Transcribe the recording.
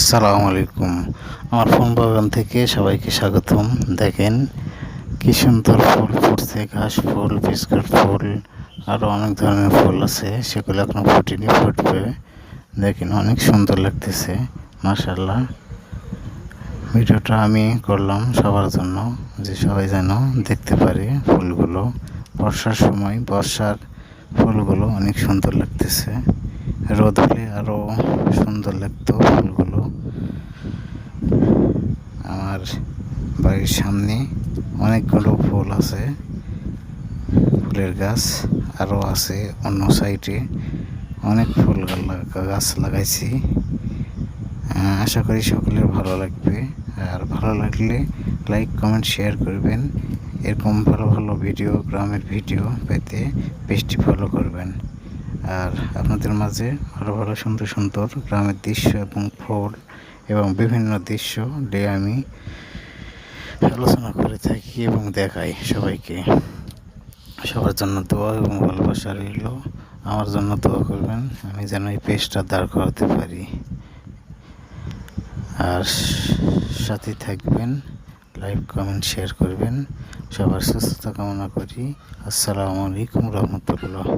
আসসালামু আলাইকুম। আমার ফোন বাগান থেকে সবাইকে স্বাগতম। দেখেন, কি সুন্দর ফুল ফুটছে, ঘাস ফুল, বিস্কুট ফুল আরও অনেক ধরনের ফুল আছে, সেগুলো এখনও ফুটেনি ফুটবে। দেখেন, অনেক সুন্দর লাগতেছে মাশাল্লাহ ভিডিওটা আমি করলাম সবার জন্য, যে সবাই যেন দেখতে পারে ফুলগুলো। বর্ষার সময় বর্ষার ফুলগুলো অনেক সুন্দর লাগতেছে। রোদ হলে আরও সুন্দর লাগতো ফুলগুলো। আমার বাড়ির সামনে অনেকগুলো ফুল আছে। ফুলের গাছ আরও আছে অন্য সাইডে। অনেক ফুল গাছ লাগাইছি। আশা করি সকলের ভালো লাগবে। আর ভালো লাগলে লাইক, কমেন্ট, শেয়ার করবেন। এরকম ভালো ভালো ভিডিও, গ্রামের ভিডিও পেতে পেজটি ফলো করবেন। আর আপনাদের মাঝে ভালো ভালো সুন্দর সুন্দর গ্রামের দৃশ্য এবং ফুল এবং বিভিন্ন দৃশ্য দিয়ে আমি আলোচনা করে থাকি এবং দেখাই সবাইকে। সবার জন্য দোয়া এবং ভালোবাসা রইল। আমার জন্য দোয়া করবেন, আমি যেন এই পেজটা দাঁড় করাতে পারি। আর সাথে থাকবেন, লাইক, কমেন্ট, শেয়ার করবেন। সবার সুস্থতা কামনা করি। আসসালামু আলাইকুম রহমতুল্লাহ।